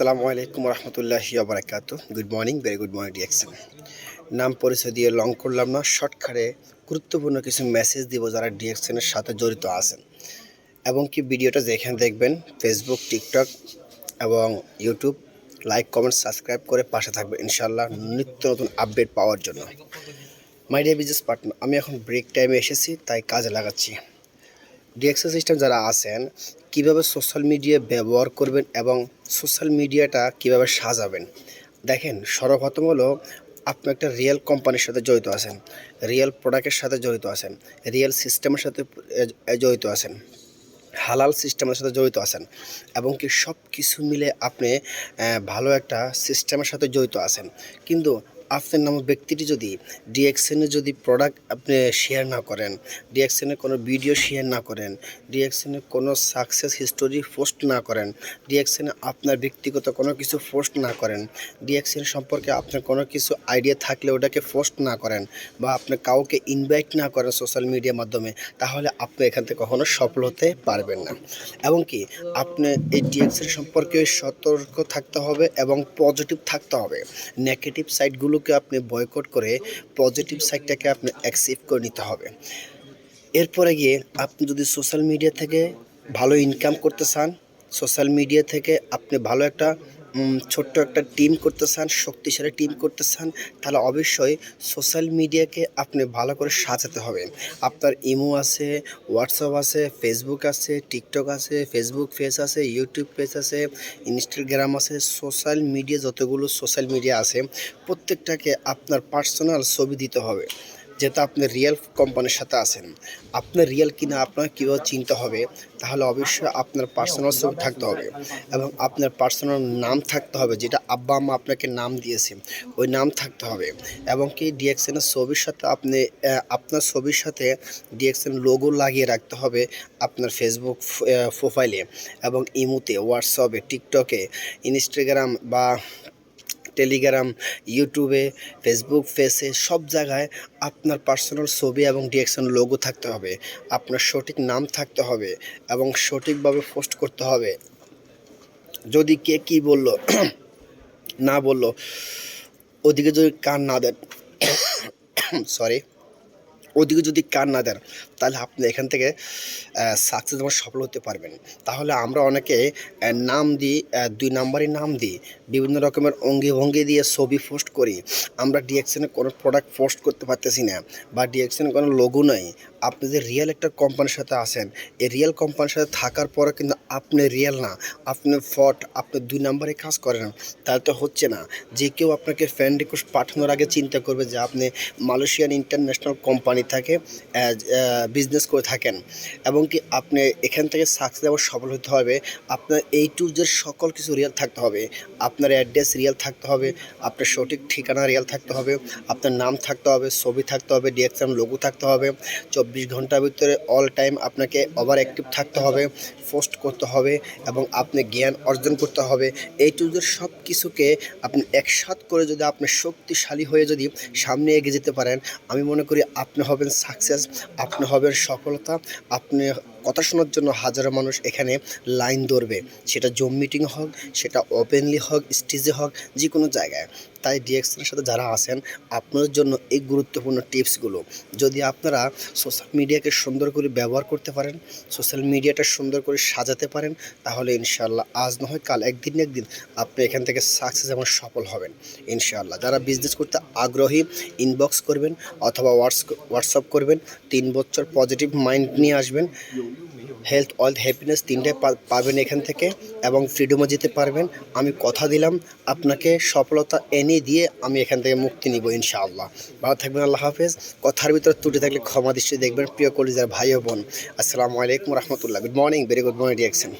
আসসালামু আলাইকুম রহমতুল্লাহ বারাকাত good morning very good morning ডিএকশন নাম পরিচয় দিয়ে লং করলাম না শর্টকাটে গুরুত্বপূর্ণ কিছু মেসেজ দিব যারা ডিএকশনের সাথে জড়িত আছেন। এবং কি ভিডিওটা যেখানে দেখবেন ফেসবুক টিকটক এবং ইউটিউব লাইক কমেন্ট সাবস্ক্রাইব করে পাশে থাকবে ইনশাল্লাহ নিত্য নতুন আপডেট পাওয়ার জন্য। মাই ডিয়ার বিজনেস পার্টনার আমি এখন ব্রেক টাইমে এসেছি, তাই কাজে লাগাচ্ছি। ডিএক্সএল সিস্টেম যারা আছেন, কীভাবে সোশ্যাল মিডিয়া ব্যবহার করবেন এবং সোশ্যাল মিডিয়াটা কীভাবে সাজাবেন? দেখেন, সর্বপ্রথম হলো আপনি একটা রিয়েল কোম্পানির সাথে জড়িত আছেন রিয়েল প্রোডাক্টের সাথে জড়িত আছেন রিয়েল সিস্টেমের সাথে জড়িত আছেন, হালাল সিস্টেমের সাথে জড়িত আছেন এবং কি সব কিছু মিলে আপনি ভালো একটা সিস্টেমের সাথে জড়িত আছেন। কিন্তু আপনার নামক ব্যক্তিটি যদি ডিএক্সএনে যদি প্রোডাক্ট আপনি শেয়ার না করেন, ডিএক্সএনে কোনো ভিডিও শেয়ার না করেন, ডিএক্সএনে কোনো সাকসেস হিস্টোরি পোস্ট না করেন, ডিএক্সএনে আপনার ব্যক্তিগত কোনো কিছু পোস্ট না করেন, ডিএক্সএন সম্পর্কে আপনার কোনো কিছু আইডিয়া থাকলে ওটাকে পোস্ট না করেন বা আপনি কাউকে ইনভাইট না করেন সোশ্যাল মিডিয়ার মাধ্যমে, তাহলে আপনি এখান থেকে কখনো সফল হতে পারবেন না। এবং কি, আপনি এই ডিএক্সএন সম্পর্কে সতর্ক থাকতে হবে এবং পজিটিভ থাকতে হবে। নেগেটিভ সাইটগুলোকে আপনি বয়কট করে পজিটিভ সাইডটাকে আপনি অ্যাকসেপ্ট করে নিতে হবে। এরপরে গিয়ে আপনি যদি সোশ্যাল মিডিয়া থেকে ভালো ইনকাম করতে চান সোশ্যাল মিডিয়া থেকে আপনি ভালো একটা ছোট্ট একটা টিম করতে চান, শক্তিশালী টিম করতে চান, তাহলে অবশ্যই সোশ্যাল মিডিয়াকে আপনি ভালো করে সাজাতে হবে। আপনার ইমো আছে হোয়াটসঅ্যাপ আছে ফেসবুক আছে টিকটক আছে ফেসবুক পেজ আছে ইউটিউব পেজ আছে ইনস্টাগ্রাম আছে সোশ্যাল মিডিয়া যতগুলো সোশ্যাল মিডিয়া আছে, প্রত্যেকটাকে আপনার পার্সোনাল ছবি দিতে হবে। যেহেতু আপনি রিয়েল কোম্পানির সাথে আছেন আপনার রিয়েল কিনা আপনার কীভাবে চিনতে হবে, তাহলে অবশ্যই আপনার পার্সোনাল ছবি থাকতে হবে এবং আপনার পার্সোনাল নাম থাকতে হবে, যেটা আব্বা আম্মা আপনাকে নাম দিয়েছে, ওই নাম থাকতে হবে এবং কি ডিএক্সএনের ছবির সাথে আপনি আপনার ছবির সাথে ডিএক্সএন লোগো লাগিয়ে রাখতে হবে আপনার ফেসবুক প্রোফাইলে এবং ইমোতে হোয়াটসঅ্যাপে টিকটকে ইনস্টাগ্রাম বা টেলিগ্রাম ইউটিউবে ফেসবুক ফেসে সব জায়গায় আপনার পার্সোনাল ছবি এবং ডিরেকশন লোগো থাকতে হবে। আপনার সঠিক নাম থাকতে হবে এবং সঠিকভাবে পোস্ট করতে হবে। যদি কে কি বলল, না বলল, ওদিকে যদি কান না দেন সরি ওদিকে যদি কান না দেন তাহলে আপনি এখান থেকে সাকসেস যেমন সফল হতে পারবেন। তাহলে আমরা অনেকে নাম দিই দুই নাম্বারই নাম দিই, বিভিন্ন রকমের অঙ্গি ভঙ্গি দিয়ে ছবি পোস্ট করি। আমরা ডিএক্সএনে কোনো প্রোডাক্ট পোস্ট করতে পারতেছি না বা ডিএক্সএনে কোনো লোগো নাই। আপনি যে রিয়েল একটা কোম্পানির সাথে আসেন এই রিয়েল কোম্পানির সাথে থাকার পরে কিন্তু আপনি রিয়েল না। আপনি ফট আপনি দুই নাম্বারে কাজ করেন, তাহলে তো হচ্ছে না। যে কেউ আপনাকে ফ্রেন্ড রিকোয়েস্ট পাঠানোর আগে চিন্তা করবে যে আপনি মালয়েশিয়ান ইন্টারন্যাশনাল কোম্পানি থেকে বিজনেস করে থাকেন এবং কি আপনি এখান থেকে সাকসেস এবং সফল হতে হবে, আপনার এই টু যে সকল কিছু রিয়েল থাকতে হবে। আপনার অ্যাড্রেস রিয়েল থাকতে হবে, আপনার সঠিক ঠিকানা রিয়েল থাকতে হবে, আপনার নাম থাকতে হবে, ছবি থাকতে হবে ডিএক্সাম লোগো থাকতে হবে, চব্বিশ ঘণ্টার ভিতরে অল টাইম আপনাকে ওভার অ্যাক্টিভ থাকতে হবে পোস্ট করতে হবে এবং আপনি জ্ঞান অর্জন করতে হবে। এই টু যে সব কিছুকে আপনি একসাথ করে যদি আপনি শক্তিশালী হয়ে যদি সামনে এগিয়ে যেতে পারেন, আমি মনে করি আপনি হবেন সাকসেস আপনি হবেন সফলতা আপনি কথা শোনার জন্য হাজারো মানুষ এখানে লাইন ধরবে। সেটা জুম মিটিং হোক, সেটা ওপেনলি হোক, স্টেজে হোক যে কোনো জায়গায়। তাই ডিএক্সের সাথে যারা আছেন, আপনাদের জন্য এই গুরুত্বপূর্ণ টিপসগুলো। যদি আপনারা সোশ্যাল মিডিয়াকে সুন্দর করে ব্যবহার করতে পারেন, সোশ্যাল মিডিয়াটা সুন্দর করে সাজাতে পারেন, তাহলে ইনশাল্লাহ আজ না হয় কাল একদিন না একদিন আপনি এখান থেকে সাকসেস এবং সফল হবেন ইনশাল্লাহ যারা বিজনেস করতে আগ্রহী ইনবক্স করবেন অথবা হোয়াটস, হোয়াটসঅ্যাপ করবেন, তিন বছর পজিটিভ মাইন্ড নিয়ে আসবেন। হেলথ ওয়েলথ হ্যাপিনেস তিনটে পাবেন এখান থেকে এবং ফ্রিডমও যেতে পারবেন। আমি কথা দিলাম, আপনাকে সফলতা এনে দিয়ে আমি এখান থেকে মুক্তি নিব ইনশাআল্লাহ। ভালো থাকবেন, আল্লাহ হাফেজ। কথার ভিতরে তুটে থাকলে ক্ষমা দৃষ্টি দেখবেন, প্রিয় কলিজার ভাই বোন। আসসালামু আলাইকুম রহমতুল্লাহ। Good morning very good morning reaction